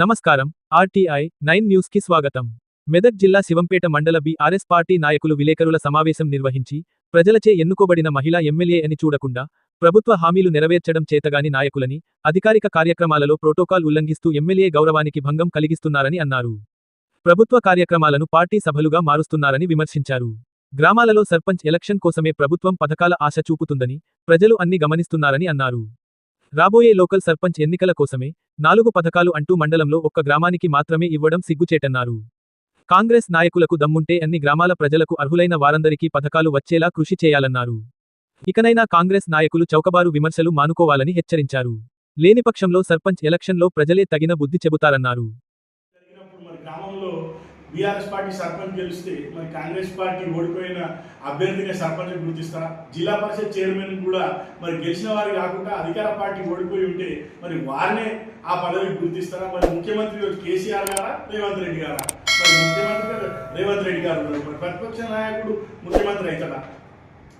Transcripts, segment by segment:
నమస్కారం. RTI nine న్యూస్కి స్వాగతం. మెదక్ జిల్లా శివంపేట మండల బీఆర్ఎస్ పార్టీ నాయకులు విలేకరుల సమావేశం నిర్వహించి ప్రజలచే ఎన్నుకోబడిన మహిళా ఎమ్మెల్యే అని చూడకుండా ప్రభుత్వ హామీలు నెరవేర్చడం చేతగాని నాయకులని అధికారిక కార్యక్రమాలలో ప్రోటోకాల్ ఉల్లంఘిస్తూ ఎమ్మెల్యే గౌరవానికి భంగం కలిగిస్తున్నారని అన్నారు. ప్రభుత్వ కార్యక్రమాలను పార్టీ సభలుగా మారుస్తున్నారని విమర్శించారు. గ్రామాలలో సర్పంచ్ ఎలక్షన్ కోసమే ప్రభుత్వం పథకాల ఆశ చూపుతుందని ప్రజలు అన్ని గమనిస్తున్నారని అన్నారు. రాబోయే లోకల్ సర్పంచ్ ఎన్నికల కోసమే నాలుగు పథకాలు అంటూ మండలంలో ఒక్క గ్రామానికి మాత్రమే ఇవ్వడం సిగ్గుచేటన్నారు. కాంగ్రెస్ నాయకులకు దమ్ముంటే అన్ని గ్రామాల ప్రజలకు అర్హులైన వారందరికీ పథకాలు వచ్చేలా కృషి చేయాలన్నారు. ఇకనైనా కాంగ్రెస్ నాయకులు చౌకబారు విమర్శలు మానుకోవాలని హెచ్చరించారు. లేనిపక్షంలో సర్పంచ్ ఎలక్షన్లో ప్రజలే తగిన బుద్ధి చెబుతారన్నారు. బీఆర్ఎస్ పార్టీ సర్పంచ్ గెలిస్తే మరి కాంగ్రెస్ పార్టీ ఓడిపోయిన అభ్యర్థిని సర్పంచ్ గుర్తిస్తారా? జిల్లా పరిషత్ చైర్మన్ కూడా మరి గెలిచిన వారు కాకుండా అధికార పార్టీ ఓడిపోయి ఉంటే మరి వారినే ఆ పదవికి గుర్తిస్తారా? మరి ముఖ్యమంత్రి కేసీఆర్ గారా రేవంత్ రెడ్డి గారా? మరి ముఖ్యమంత్రి గారు రేవంత్ రెడ్డి గారు ఉన్నారు. మరి ప్రతిపక్ష నాయకుడు ముఖ్యమంత్రి అవుతాడా?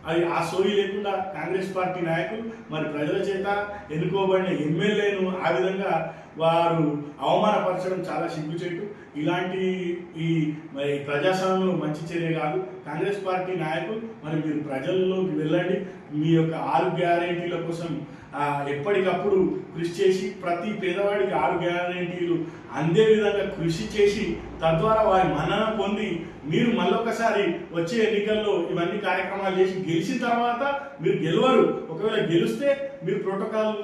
అది ఆ సోయి లేకుండా కాంగ్రెస్ పార్టీ నాయకులు మరి ప్రజల చేత ఎన్నుకోబడిన ఎమ్మెల్యేను ఆ విధంగా వారు అవమానపరచడం చాలా సిగ్గుచేటు. ఇలాంటి ఈ మరి ప్రజాస్వామ్యంలో మంచి చర్య కాదు. కాంగ్రెస్ పార్టీ నాయకులు మరి మీరు ప్రజల్లోకి వెళ్ళండి. మీ యొక్క ఆరు గ్యారెంటీల కోసం ఎప్పటికప్పుడు కృషి చేసి ప్రతి పేదవాడికి ఆరు గ్యారెంటీలు అందే విధంగా కృషి చేసి తద్వారా వారి మన్నన పొంది మీరు మళ్ళొకసారి వచ్చే ఎన్నికల్లో ఇవన్నీ కార్యక్రమాలు చేసి గెలిచిన తర్వాత మీరు గెలవరు. ఒకవేళ గెలిస్తే మీరు ప్రోటోకాల్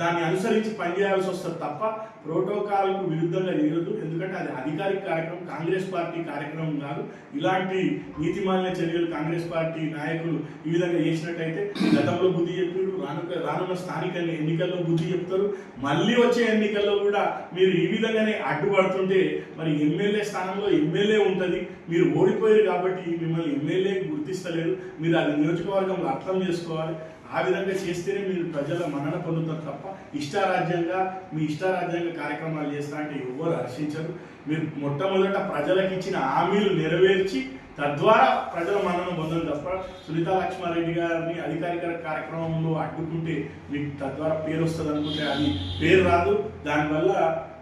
దాన్ని అనుసరించి పనిచేయాల్సి వస్తుంది తప్ప ప్రోటోకాల్కు విరుద్ధంగా చేయొద్దు ఎందుకంటే అది అధికారిక కార్యక్రమం కాంగ్రెస్ పార్టీ కార్యక్రమం కాదు. ఇలాంటి నీతిమాలిన చర్యలు కాంగ్రెస్ పార్టీ నాయకులు ఈ విధంగా చేసినట్టయితే గతంలో బుద్ధి చెప్పారు రానుక రానున్న స్థానిక ఎన్నికల్లో బుద్ధి చెప్తారు. మళ్ళీ వచ్చే ఎన్నికల్లో కూడా మీరు ఈ విధంగానే అడ్డుపడుతుంటే మరి ఎమ్మెల్యే స్థానంలో ఎమ్మెల్యే ఉంటుంది. మీరు ఓడిపోయారు కాబట్టి మిమ్మల్ని ఎమ్మెల్యే గుర్తిస్తలేరు. మీరు అది నియోజకవర్గంలో అర్థం చేసుకోవాలి. ఆ విధంగా చేస్తేనే మీరు ప్రజల మన్నన పొందుతారు తప్ప ఇష్టారాజ్యంగా మీ ఇష్టారాజ్యంగా కార్యక్రమాలు చేస్తా అంటే ఎవ్వరు హర్షించరు. మీరు మొట్టమొదట ప్రజలకు ఇచ్చిన హామీలు నెరవేర్చి తద్వారా ప్రజల మన్నన పొందడం తప్ప సునీతా లక్ష్మారెడ్డి గారిని అధికారిక కార్యక్రమంలో అడ్డుకుంటే మీకు తద్వారా పేరు వస్తుంది అనుకుంటే అది పేరు రాదు. దానివల్ల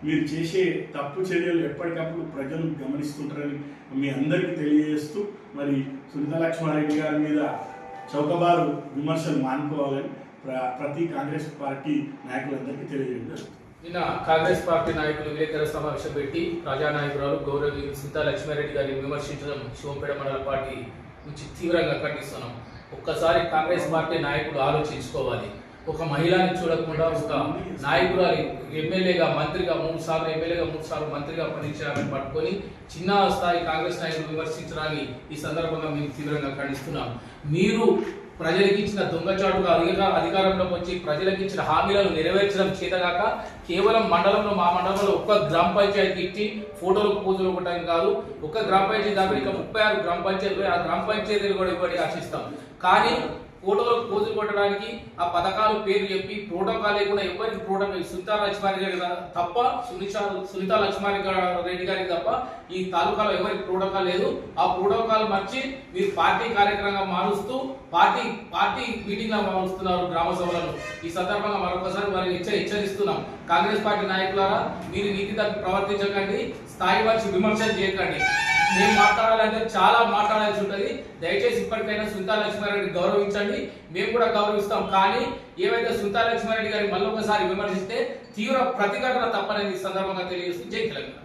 మీరు చేసే తప్పు చర్యలు ఎప్పటికప్పుడు ప్రజలు గమనిస్తుంటారని మీ అందరికీ తెలియజేస్తూ మరి సునీతా లక్ష్మారెడ్డి గారి మీద చౌకబారు విమర్శలు మానుకోవాలని ప్ర- ప్రతి కాంగ్రెస్ పార్టీ నాయకులందరికీ తెలియజేయడం. నిన్న కాంగ్రెస్ పార్టీ నాయకులు విలేకరుల సమావేశం పెట్టి ప్రజానాయకురాలు గౌరవి సీతా లక్ష్మారెడ్డి గారిని విమర్శించడం శివంపేట మండల పార్టీ నుంచి తీవ్రంగా ఖండిస్తున్నాం. ఒక్కసారి కాంగ్రెస్ పార్టీ నాయకులు ఆలోచించుకోవాలి. ఒక మహిళని చూడకుండా ఒక నాయకురాలి ఎమ్మెల్యేగా మంత్రిగా మూడు సార్లు ఎమ్మెల్యేగా మూడు సార్లు మంత్రిగా పనిచేయాలని పట్టుకొని చిన్న స్థాయి కాంగ్రెస్ నాయకులు విమర్శించడాన్ని ఈ సందర్భంగా మేము తీవ్రంగా ఖండిస్తున్నాం. మీరు ప్రజలకు ఇచ్చిన దొంగచాటుగా అధిక అధికారంలోకి వచ్చి ప్రజలకు ఇచ్చిన హామీలను నెరవేర్చడం చేతగాక కేవలం మండలంలో మా మండలంలో ఒక్క గ్రామ పంచాయతీ ఇచ్చి ఫోటోలు పూజలు కొట్టడం కాదు. ఒక్క గ్రామ పంచాయతీ దాకా ఇంకా ముప్పై ఆరు గ్రామ పంచాయతీలు ఆ గ్రామ పంచాయతీలు కూడా ఇవ్వడానికి ఆశిస్తాం. కానీ ఫోటోలకు పోజులు కొట్టడానికి ఆ పథకాలు పేరు చెప్పి ప్రోటోకాల్ లేకుండా ఎవరికి ప్రోటోకాల్ సునీతా లక్ష్మారెడ్డి గారి తప్ప సునీత సునీతా లక్ష్మారెడ్డి రెడ్డి గారికి తప్ప ఈ తాలూకాలో ఎవరికి ప్రోటోకాల్ లేదు. ఆ ప్రోటోకాల్ మర్చి మీరు పార్టీ కార్యక్రమంగా మారుస్తూ పార్టీ పార్టీ మీటింగ్ లా మారుస్తున్నారు గ్రామ సభలను ఈ సందర్భంగా మరొకసారి వారిని హెచ్చ హెచ్చరిస్తున్నాం. కాంగ్రెస్ పార్టీ నాయకులారా మీరు నీతి తప్పి ప్రవర్తించకండి స్థాయి వచ్చి విమర్శలు చేయకండి. మేము మాట్లాడాలంటే చాలా మాట్లాడాల్సి ఉంటుంది. దయచేసి ఇప్పటికైనా సుంతా లక్ష్మారెడ్డి గౌరవించండి. మేము కూడా గౌరవిస్తాం. కానీ ఏవైతే సుంతా లక్ష్మారెడ్డి గారి మళ్ళొకసారి విమర్శిస్తే తీవ్ర ప్రతిఘటన తప్పనేది సందర్భంగా తెలియజేస్తూ జై తెలంగాణ.